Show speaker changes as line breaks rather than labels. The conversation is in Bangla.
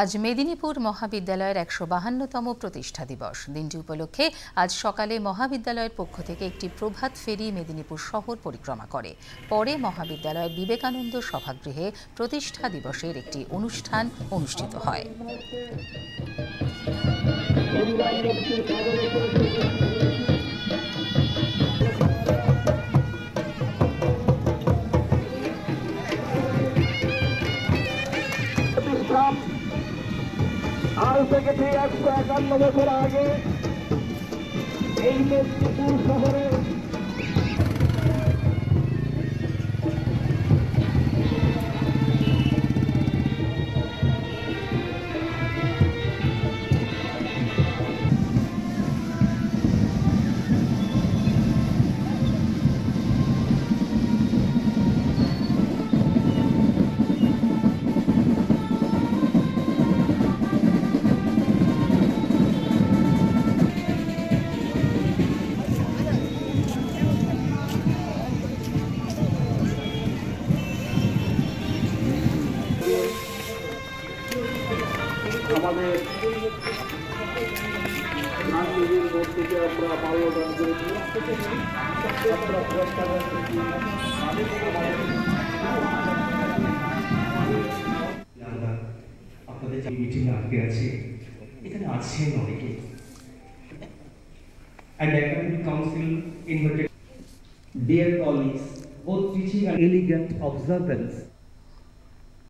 আজ মেদিনীপুর মহাবিদ্যালয়ের একশো বাহান্নতম প্রতিষ্ঠা দিবস। দিনটি উপলক্ষে আজ সকালে মহাবিদ্যালয়ের পক্ষ থেকে একটি প্রভাত ফেরি মেদিনীপুর শহর পরিক্রমা করে। পরে মহাবিদ্যালয়ের বিবেকানন্দ সভাগৃহে প্রতিষ্ঠা দিবসের একটি অনুষ্ঠান অনুষ্ঠিত হয়।
আজ থেকে একশো একান্ন বছর আগে এই মেদিনীপুর শহরে আমাদের গান্ধীজির মূর্তিকে আমরা মাল্যদান করেছি
আপনাদের যে মিটিং আটকে আছে এখানে আছেন অনেকে and academic council invited
Dear colleagues, both teaching and elegant observance